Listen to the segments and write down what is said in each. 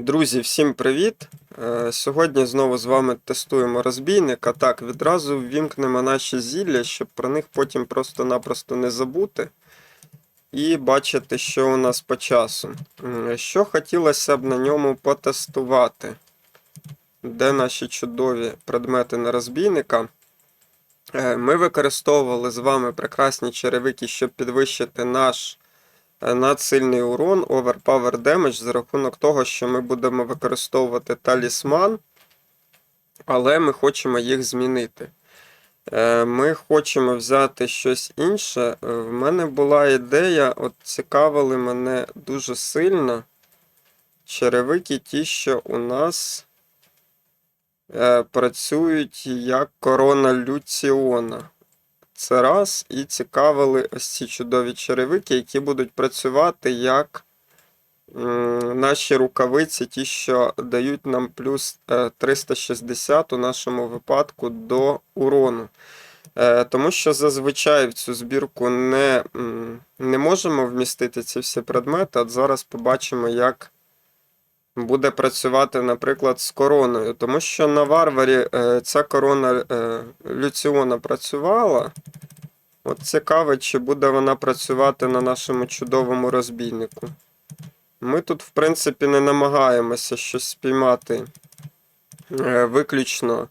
Друзі, всім привіт! Е, Сьогодні знову з вами тестуємо розбійник, а так відразу ввімкнемо наші зілля, щоб про них потім просто-напросто не забути. І бачити, що у нас по часу. Що хотілося б на ньому потестувати? Де наші чудові предмети на розбійника? Е, Ми використовували з вами прекрасні черевики, щоб підвищити наш надсильний урон, overpower damage за рахунок того, що ми будемо використовувати талісман, але ми хочемо їх змінити. Е, Ми хочемо взяти щось інше. Е, В мене була ідея, от цікавили мене дуже сильно. Черевики ті, що у нас е, працюють як корона Люціона. Це раз. І цікавили ось ці чудові черевики, які будуть працювати як наші рукавиці, ті, що дають нам плюс е, 360 у нашому випадку до урону. Е, Тому що зазвичай в цю збірку не, не можемо вмістити ці всі предмети. От зараз побачимо, як буде працювати, наприклад, з короною. Тому що на варварі е, ця корона е, Люціона працювала. От цікаво, чи буде вона працювати на нашому чудовому розбійнику. Ми тут, в принципі, не намагаємося щось спіймати е, виключно.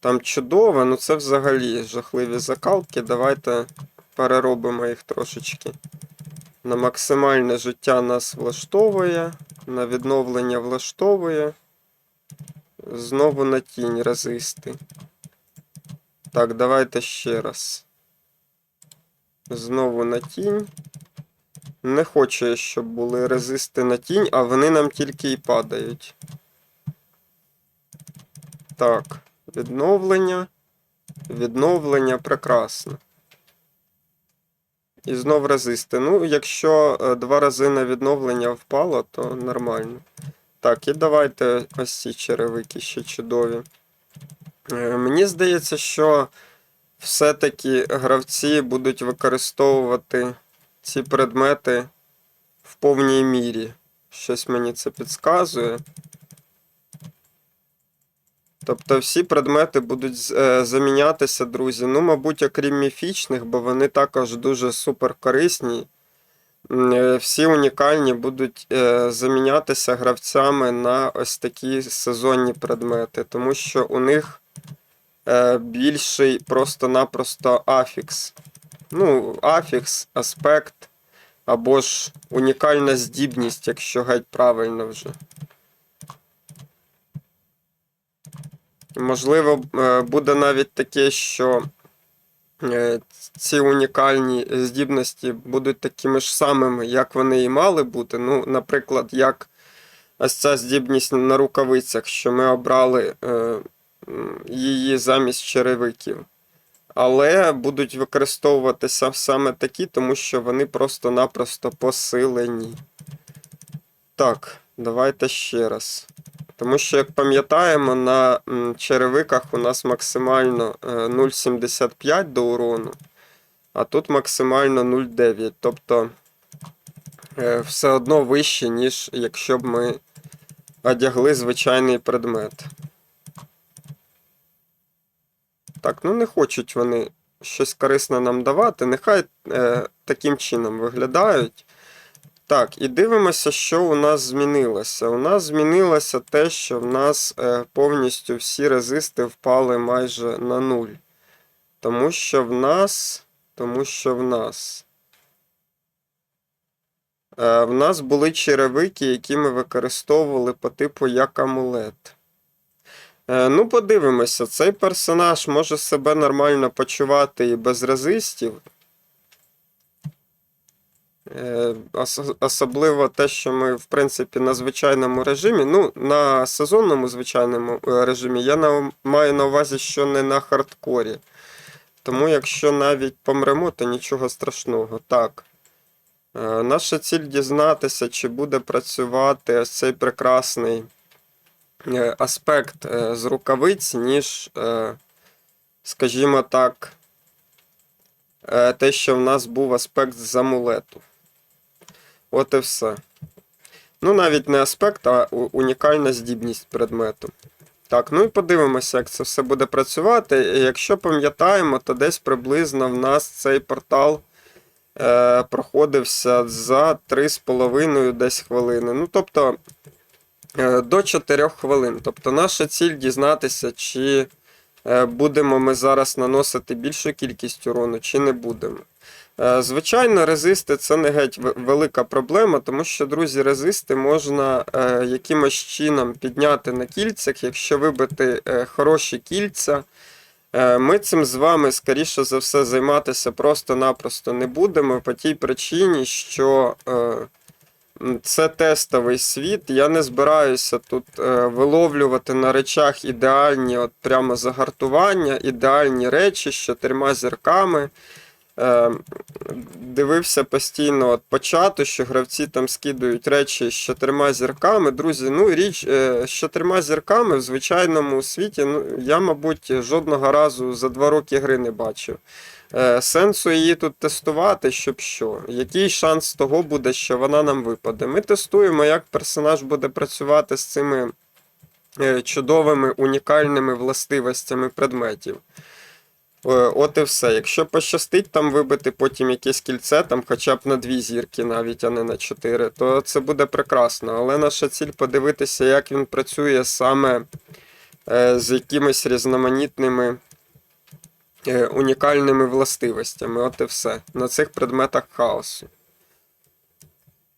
Там чудово, ну це взагалі жахливі закалки. Давайте переробимо їх трошечки. На максимальне життя нас влаштовує, на відновлення влаштовує. Знову на тінь резисти. Так, давайте ще раз. Знову на тінь. Не хочу я, щоб були резисти на тінь, а вони нам тільки і падають. Так, відновлення. Відновлення прекрасно. І знов резисти. Ну, якщо е, два рази на відновлення впало, то нормально. Так, і давайте ось ці черевики ще чудові. Е, Мені здається, що все-таки гравці будуть використовувати ці предмети в повній мірі. Щось мені це підказує. Тобто всі предмети будуть е, замінятися, друзі. Ну, мабуть, окрім міфічних, бо вони також дуже супер корисні. Е, Всі унікальні будуть е, замінятися гравцями на ось такі сезонні предмети, тому що у них більший просто-напросто афікс. Ну, афікс, аспект, або ж унікальна здібність, якщо геть правильно вже. Можливо, е, буде навіть таке, що е, ці унікальні здібності будуть такими ж самими, як вони і мали бути. Ну, наприклад, як ось ця здібність на рукавицях, що ми обрали е, її замість черевиків. Але будуть використовуватися саме такі, тому що вони просто-напросто посилені. Так, давайте ще раз. Тому що, як пам'ятаємо, на черевиках у нас максимально е, 0,75 до урону, а тут максимально 0,9. Тобто е, все одно вище, ніж якщо б ми одягли звичайний предмет. Так, ну не хочуть вони щось корисне нам давати. Нехай е, таким чином виглядають. Так, і дивимося, що у нас змінилося. У нас змінилося те, що в нас е, повністю всі резисти впали майже на нуль. Тому що в нас. Тому що в нас. Е, в нас були черевики, які ми використовували по типу як амулет. Е, ну, подивимося, цей персонаж може себе нормально почувати і без резистів. Е, ос- Особливо те, що ми, в принципі, на звичайному режимі, ну, на сезонному звичайному е, режимі, я на, маю на увазі, що не на хардкорі. Тому, якщо навіть помремо, то нічого страшного. Так. Е, Наша ціль дізнатися, чи буде працювати цей прекрасний аспект з рукавиць, ніж, скажімо так, те, що в нас був аспект з амулету. От і все. Ну, навіть не аспект, а унікальна здібність предмету. Так, ну і подивимося, як це все буде працювати. Якщо пам'ятаємо, то десь приблизно в нас цей портал е, проходився за 3,5 десь хвилини. Ну, тобто е, до 4 хвилин. Тобто наша ціль дізнатися, чи будемо ми зараз наносити більшу кількість урону, чи не будемо. Е, Звичайно, резисти це не геть велика проблема, тому що, друзі, резисти можна е, якимось чином підняти на кільцях, якщо вибити е, хороші кільця. Е, Ми цим з вами, скоріше за все, займатися просто-напросто не будемо по тій причині, що е, це тестовий світ. Я не збираюся тут е, виловлювати на речах ідеальні, от прямо загартування, ідеальні речі з чотирма зірками. Е, Дивився постійно от по чату, що гравці там скидують речі з чотирма зірками. Друзі, ну річ е, з чотирма зірками в звичайному світі, ну, я, мабуть, жодного разу за два роки гри не бачив. Е, Сенсу її тут тестувати, щоб що? Який шанс того буде, що вона нам випаде? Ми тестуємо, як персонаж буде працювати з цими е, чудовими унікальними властивостями предметів. Е, От і все. Якщо пощастить там вибити потім якесь кільце, там хоча б на дві зірки, навіть, а не на чотири, то це буде прекрасно. Але наша ціль подивитися, як він працює саме е, з якимись різноманітними е, унікальними властивостями. От і все. На цих предметах хаосу.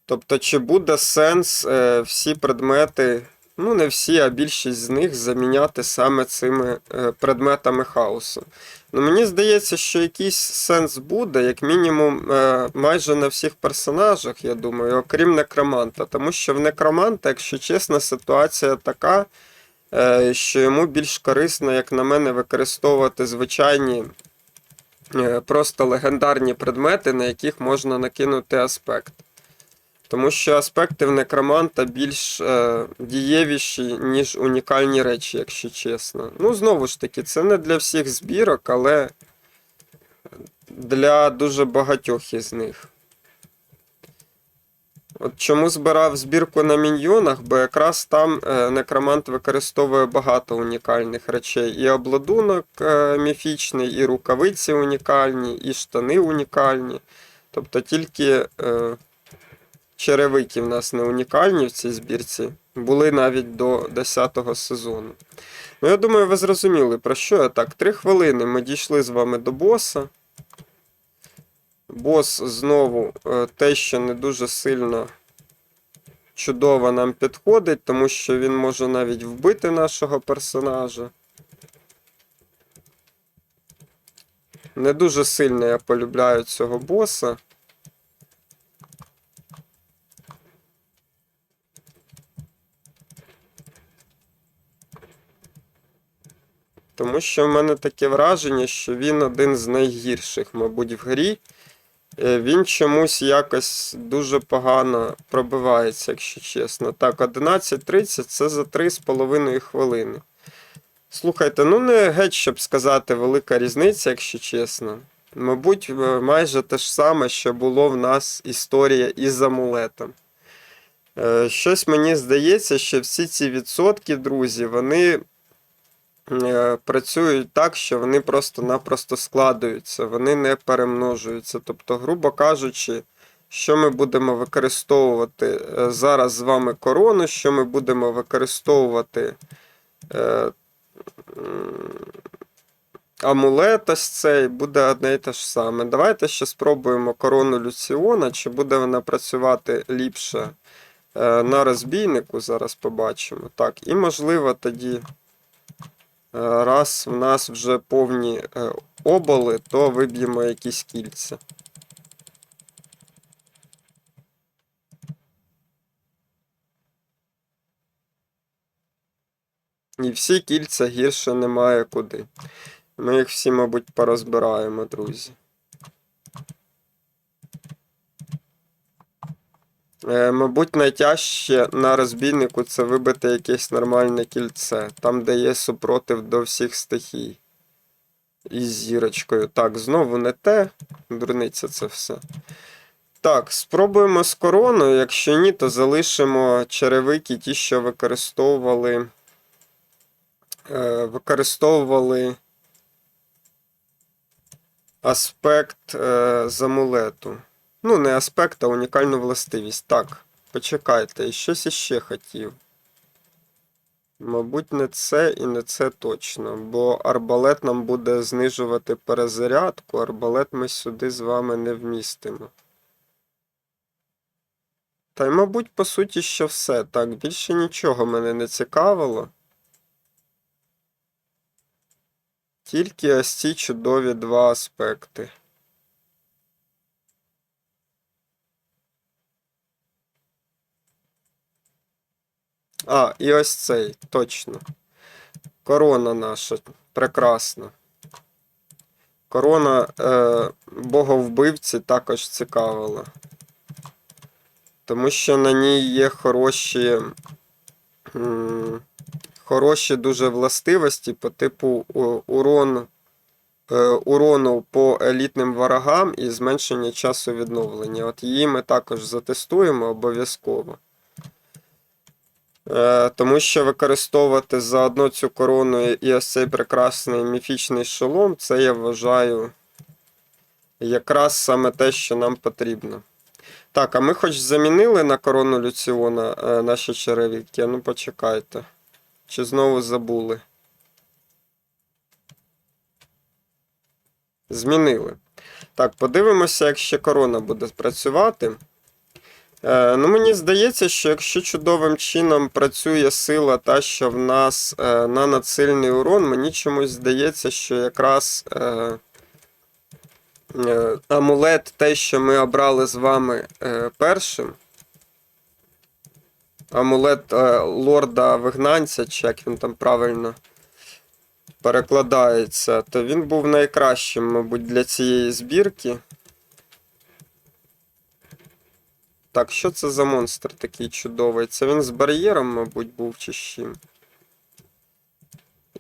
Тобто, чи буде сенс всі предмети, ну не всі, а більшість з них заміняти саме цими предметами хаосу? Ну, мені здається, що якийсь сенс буде, як мінімум, е, майже на всіх персонажах, я думаю, окрім некроманта. Тому що в некроманта, якщо чесно, ситуація така, е, що йому більш корисно, як на мене, використовувати звичайні е, просто легендарні предмети, на яких можна накинути аспект. Тому що аспекти в некроманта більш е, дієвіші, ніж унікальні речі, якщо чесно. Ну, знову ж таки, це не для всіх збірок, але для дуже багатьох із них. От чому збирав збірку на міньйонах, бо якраз там е, некромант використовує багато унікальних речей. І обладунок е, міфічний, і рукавиці унікальні, і штани унікальні. Тобто тільки. Черевики в нас не унікальні в цій збірці. Були навіть до 10-го сезону. Ну, я думаю, ви зрозуміли, про що я так. Три хвилини ми дійшли з вами до боса. Бос знову е, те, що не дуже сильно чудово нам підходить, тому що він може навіть вбити нашого персонажа. Не дуже сильно я полюбляю цього боса. Тому що в мене таке враження, що він один з найгірших, мабуть, в грі. Е, Він чомусь якось дуже погано пробивається, якщо чесно. Так, 11.30 це за 3,5 хвилини. Слухайте, ну не геть, щоб сказати, велика різниця, якщо чесно. Мабуть, е, майже те ж саме, що було в нас історія із амулетом. Е, Щось мені здається, що всі ці відсотки, друзі, вони працюють так, що вони просто-напросто складуються, вони не перемножуються. Тобто, грубо кажучи, що ми будемо використовувати е, зараз з вами корону, що ми будемо використовувати е, амулет ось цей, буде одне і те ж саме. Давайте ще спробуємо корону Люціона, чи буде вона працювати ліпше е, на розбійнику, зараз побачимо. Так, і можливо тоді. Е, Раз в нас вже повні е, оболи, то виб'ємо якісь кільця. І всі кільця гірше немає куди. Ми їх всі, мабуть, порозбираємо, друзі. Мабуть, найтяжче на розбійнику це вибити якесь нормальне кільце, там, де є супротив до всіх стихій. Із зірочкою. Так, знову не те. Дурниця це все. Так, спробуємо з короною. Якщо ні, то залишимо черевики, ті, що використовували. Е, використовували аспект е, з амулету. Ну, не аспект, а унікальну властивість. Так, почекайте, щось іще хотів. Мабуть, не це і не це точно, бо арбалет нам буде знижувати перезарядку, арбалет ми сюди з вами не вмістимо. Та й, мабуть, по суті, що все. Так, більше нічого мене не цікавило. Тільки ось ці чудові два аспекти. А, і ось цей, точно. Корона наша. Прекрасна. Корона е, боговбивці також цікавила. Тому що на ній є хороші. Хороші дуже властивості по типу урон, е, урону по елітним ворогам і зменшення часу відновлення. От її ми також затестуємо обов'язково. Е, Тому що використовувати заодно цю корону і ось цей прекрасний міфічний шолом, це я вважаю якраз саме те, що нам потрібно. Так, а ми хоч замінили на корону Люціона е, наші черевики? Ну почекайте. Чи знову забули? Змінили. Так, подивимося, як ще корона буде працювати. Е, ну, мені здається, що якщо чудовим чином працює сила, та, що в нас е, на надсильний урон, мені чомусь здається, що якраз е, амулет, те, що ми обрали з вами першим. Амулет лорда вигнанця, чи як він там правильно перекладається, то він був найкращим, мабуть, для цієї збірки. Так, що це за монстр такий чудовий? Це він з бар'єром, мабуть, був чи з чим.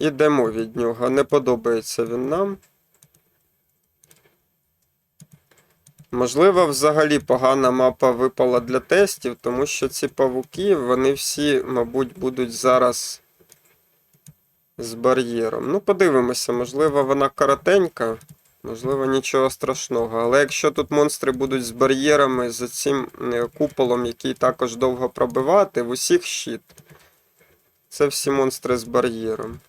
Ідемо від нього. Не подобається він нам. Можливо, взагалі погана мапа випала для тестів, тому що ці павуки, вони всі, мабуть, будуть зараз з бар'єром. Ну, подивимося, можливо, вона коротенька, можливо, нічого страшного. Але якщо тут монстри будуть з бар'єрами, за цим е, куполом, який також довго пробивати, в усіх щит. Це всі монстри з бар'єром.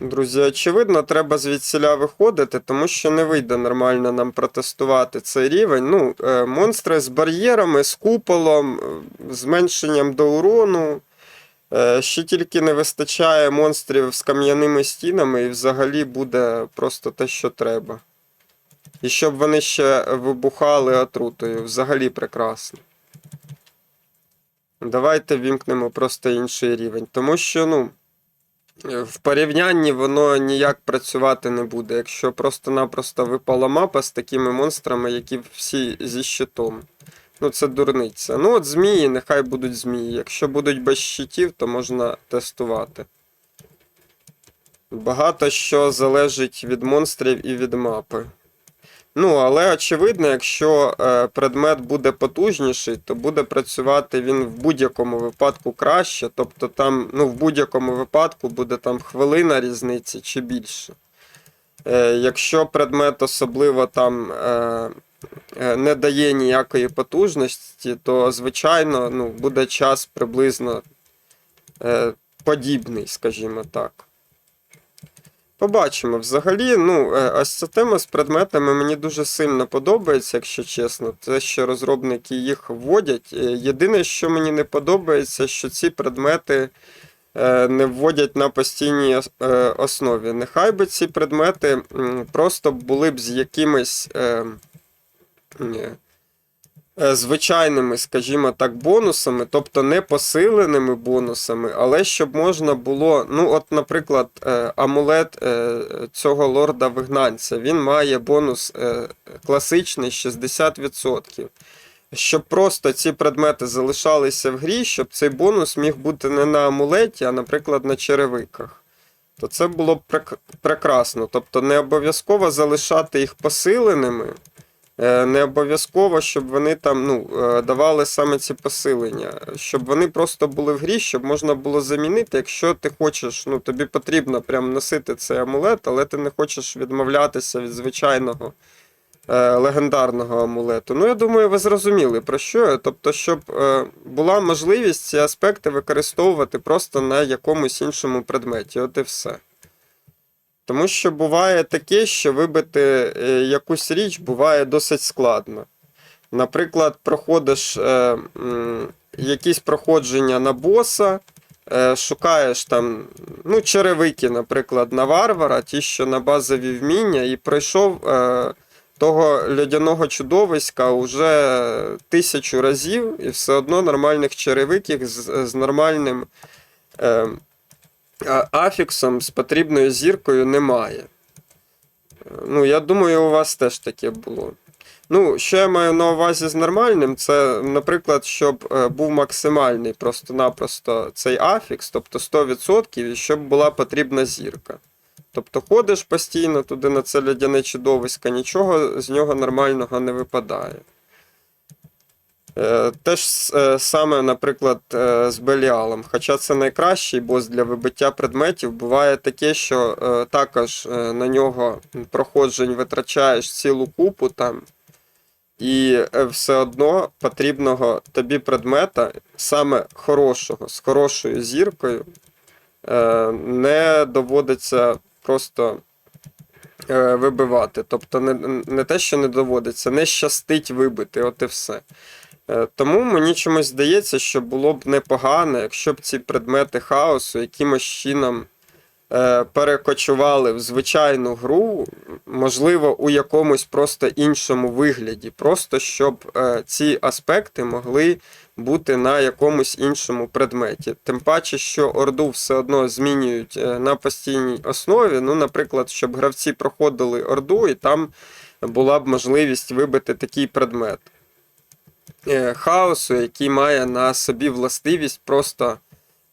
Друзі, очевидно, треба звідсіля виходити, тому що не вийде нормально нам протестувати цей рівень. Ну, е, монстри з бар'єрами, з куполом, е, зменшенням до урону. Е, ще тільки не вистачає монстрів з кам'яними стінами, і взагалі буде просто те, що треба. І щоб вони ще вибухали отрутою. Взагалі прекрасно. Давайте вімкнемо просто інший рівень. Тому що, ну. В порівнянні воно ніяк працювати не буде, якщо просто-напросто випала мапа з такими монстрами, які всі зі щитом. Ну, це дурниця. Ну, от змії, нехай будуть змії. Якщо будуть без щитів, то можна тестувати. Багато що залежить від монстрів і від мапи. Ну, але очевидно, якщо е, предмет буде потужніший, то буде працювати він в будь-якому випадку краще. Тобто там, ну, в будь-якому випадку буде там хвилина різниці чи більше. Е, якщо предмет особливо там е, не дає ніякої потужності, то звичайно ну, буде час приблизно подібний, скажімо так. Побачимо. Взагалі, ну, е, ось ця тема з предметами мені дуже сильно подобається, якщо чесно. Те, що розробники їх вводять. Е, Єдине, що мені не подобається, що ці предмети е, не вводять на постійній основі. Нехай би ці предмети просто були б з якимись. Е, Звичайними, скажімо так, бонусами, тобто не посиленими бонусами, але щоб можна було. Ну, от, наприклад, е, амулет е, цього лорда вигнанця, він має бонус класичний 60%. Щоб просто ці предмети залишалися в грі, щоб цей бонус міг бути не на амулеті, а, наприклад, на черевиках. то це було б прекрасно. Тобто не обов'язково залишати їх посиленими, не обов'язково, щоб вони там ну, е, давали саме ці посилення, щоб вони просто були в грі, щоб можна було замінити, якщо ти хочеш, ну тобі потрібно прям носити цей амулет, але ти не хочеш відмовлятися від звичайного е, легендарного амулету. Ну, я думаю, ви зрозуміли про що. Тобто, щоб е, була можливість ці аспекти використовувати просто на якомусь іншому предметі. От і все. Тому що буває таке, що вибити е, якусь річ буває досить складно. Наприклад, проходиш е, якісь проходження на боса, е, шукаєш там ну, черевики, наприклад, на варвара, ті, що на базові вміння, і пройшов е, того льодяного чудовиська уже тисячу разів, і все одно нормальних черевиків з, з нормальним е, афіксом, з потрібною зіркою немає. Е, Ну, я думаю, у вас теж таке було. Ну, що я маю на увазі з нормальним, це, наприклад, щоб е, був максимальний просто-напросто цей афікс, тобто 100%, і щоб була потрібна зірка. Тобто ходиш постійно туди на це лядяне чудовисько, нічого з нього нормального не випадає. Е, Теж е, саме, наприклад, е, з Беліалом. Хоча це найкращий бос для вибиття предметів, буває таке, що також на нього проходжень витрачаєш цілу купу там, і все одно потрібного тобі предмета, саме хорошого, з хорошою зіркою, не доводиться просто вибивати. Тобто не, не те, що не доводиться, не щастить вибити, от і все. Е, Тому мені чомусь здається, що було б непогано, якщо б ці предмети хаосу якимось чином е, перекочували в звичайну гру, можливо, у якомусь просто іншому вигляді, просто щоб е, ці аспекти могли бути на якомусь іншому предметі. Тим паче, що Орду все одно змінюють на постійній основі. Ну, наприклад, щоб гравці проходили Орду, і там була б можливість вибити такий предмет хаосу, який має на собі властивість просто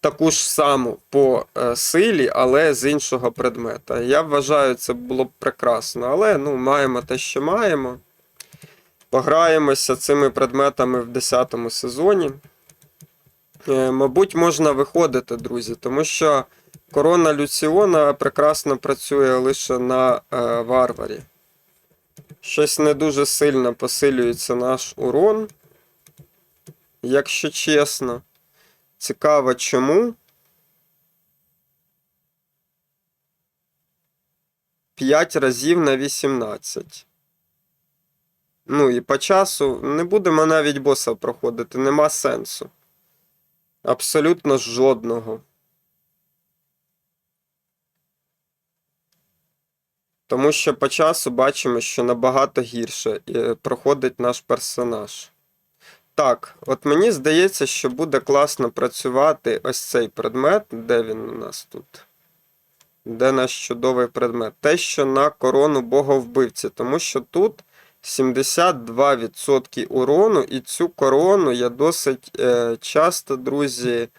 таку ж саму по е, силі, але з іншого предмета. Я вважаю, це було б прекрасно, але ну, маємо те, що маємо. Пограємося цими предметами в 10 сезоні. Е, Мабуть, можна виходити, друзі, тому що корона Люціона прекрасно працює лише на е, варварі. Щось не дуже сильно посилюється наш урон. Якщо чесно. Цікаво чому. 5 разів на 18. Ну і по часу не будемо навіть боса проходити, нема сенсу. Абсолютно жодного. Тому що по часу бачимо, що набагато гірше е, проходить наш персонаж. Так, от мені здається, що буде класно працювати ось цей предмет. Де він у нас тут? Де наш чудовий предмет? Те, що на корону боговбивці, тому що тут 72% урону, і цю корону я досить е, часто, друзі,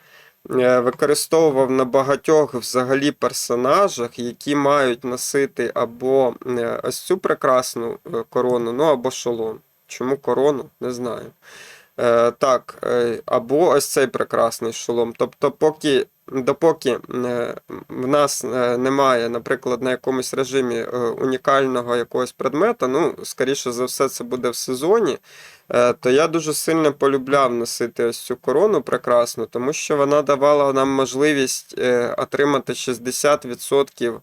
е, використовував на багатьох взагалі персонажах, які мають носити або е, ось цю прекрасну е, корону, ну або шолом. Чому корону? Не знаю. Е, так, е, або ось цей прекрасний шолом. Тобто, поки, допоки е, в нас немає, наприклад, на якомусь режимі унікального якогось предмета, ну, скоріше за все, це буде в сезоні, то я дуже сильно полюбляв носити ось цю корону прекрасну, тому що вона давала нам можливість отримати 60% е,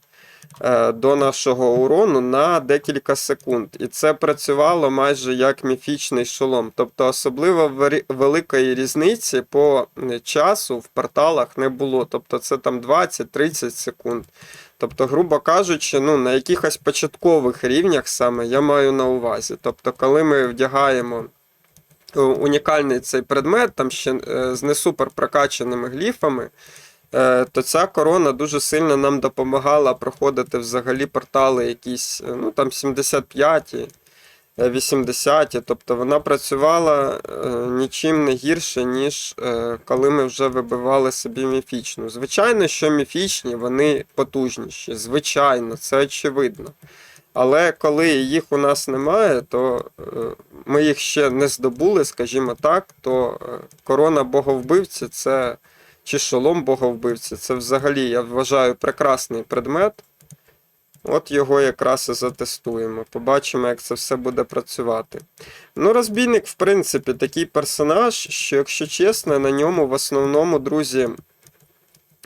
до нашого урону на декілька секунд. І це працювало майже як міфічний шолом. Тобто особливо великої різниці по е, часу в порталах не було. Тобто це там 20-30 секунд. Тобто, грубо кажучи, ну, на якихось початкових рівнях саме я маю на увазі. Тобто, коли ми вдягаємо е, унікальний цей предмет, там ще е, з не супер прокачаними гліфами, е, то ця корона дуже сильно нам допомагала проходити взагалі портали якісь, е, ну там 75 е, 80-ті. Тобто вона працювала е, нічим не гірше, ніж е, коли ми вже вибивали собі міфічну. Звичайно, що міфічні вони потужніші. Звичайно, це очевидно. Але коли їх у нас немає, то е, ми їх ще не здобули, скажімо так, то е, корона боговбивці це чи шолом боговбивці, це взагалі, я вважаю, прекрасний предмет. От його якраз і затестуємо. Побачимо, як це все буде працювати. Ну, розбійник, в принципі, такий персонаж, що, якщо чесно, на ньому в основному, друзі,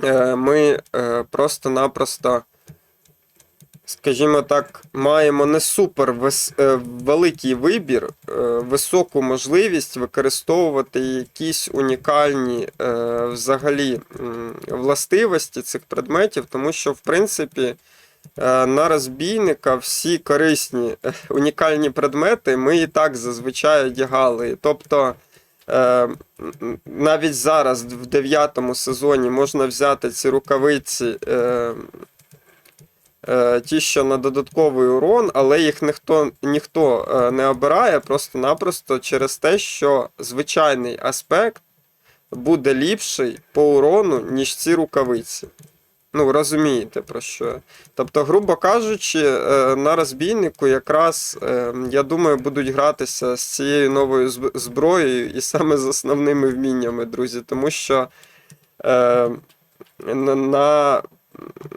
е, ми е, просто-напросто, скажімо так, маємо не супер е, великий вибір, е, високу можливість використовувати якісь унікальні е, взагалі властивості цих предметів, тому що, в принципі, на розбійника всі корисні унікальні предмети ми і так зазвичай одягали. Тобто. Навіть зараз, в дев'ятому сезоні, можна взяти ці рукавиці, ті, що на додатковий урон, але їх ніхто, ніхто е, не обирає просто-напросто через те, що звичайний аспект буде ліпший по урону, ніж ці рукавиці. Ну, розумієте про що. Тобто, грубо кажучи, е, на розбійнику якраз, е, я думаю, будуть гратися з цією новою зброєю і саме з основними вміннями, друзі, тому що е, на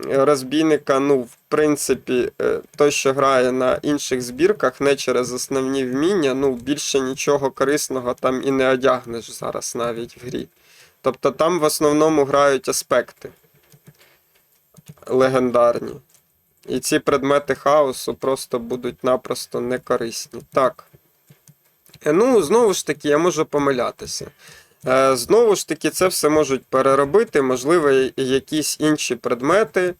розбійника, ну, в принципі, е, той, що грає на інших збірках, не через основні вміння, ну, більше нічого корисного там і не одягнеш зараз навіть в грі. Тобто там в основному грають аспекти легендарні. І ці предмети хаосу просто будуть напросто некорисні. Так. Е, Ну, знову ж таки, я можу помилятися. Е, Знову ж таки, це все можуть переробити. Можливо, якісь інші предмети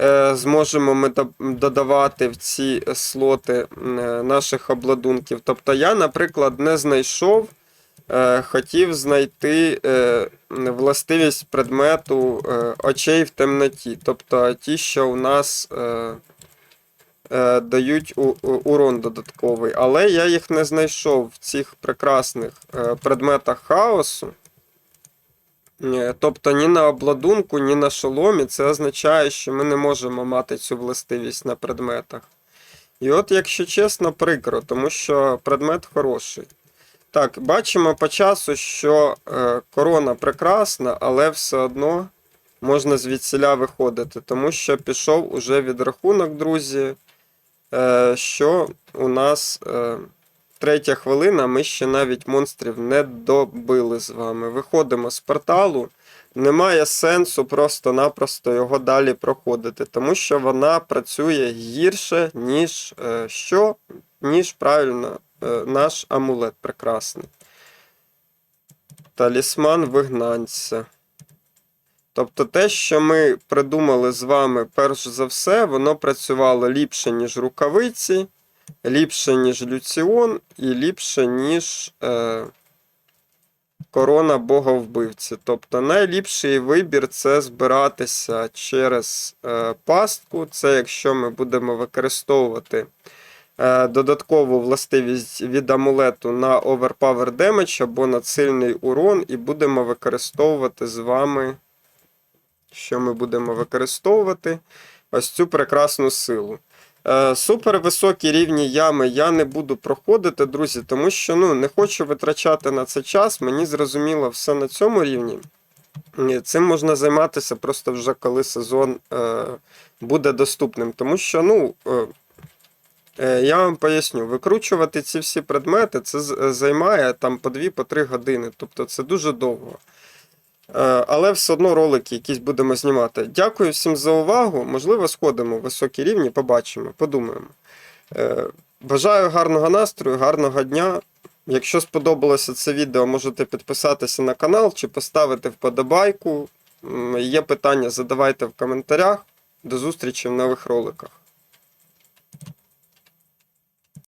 е, зможемо ми додавати в ці слоти е, наших обладунків. Тобто, я, наприклад, не знайшов, хотів знайти властивість предмету очей в темноті. Тобто ті, що у нас. Е, дають у- у- урон додатковий, але я їх не знайшов в цих прекрасних е, предметах хаосу. Е, Тобто ні на обладунку, ні на шоломі. Це означає, що ми не можемо мати цю властивість на предметах. І от, якщо чесно, прикро, тому що предмет хороший. Так, бачимо по часу, що е, корона прекрасна, але все одно можна звідсіля виходити, тому що пішов уже відрахунок, друзі що у нас е, третя хвилина, ми ще навіть монстрів не добили з вами. Виходимо з порталу. Немає сенсу просто-напросто його далі проходити, тому що вона працює гірше, ніж е, що? Ніж правильно е, наш амулет прекрасний. Талісман вигнанця. Тобто те, що ми придумали з вами перш за все, воно працювало ліпше, ніж рукавиці, ліпше, ніж люціон, і ліпше, ніж е, корона Бога вбивці. Тобто найліпший вибір це збиратися через е, пастку. Це якщо ми будемо використовувати е, додаткову властивість від амулету на Overpower Damage або на сильний урон, і будемо використовувати з вами що ми будемо використовувати ось цю прекрасну силу. Е, Супер високі рівні ями я не буду проходити, друзі, тому що ну, не хочу витрачати на це час. Мені зрозуміло все на цьому рівні. Цим можна займатися просто вже коли сезон е, буде доступним. Тому що, ну, е, я вам поясню, викручувати ці всі предмети це займає там по 2-3 години. Тобто це дуже довго. Е, Але все одно ролики якісь будемо знімати. Дякую всім за увагу. Можливо, сходимо в високі рівні, побачимо, подумаємо. Е, Бажаю гарного настрою, гарного дня. Якщо сподобалося це відео, можете підписатися на канал чи поставити вподобайку. Є питання, задавайте в коментарях. До зустрічі в нових роликах.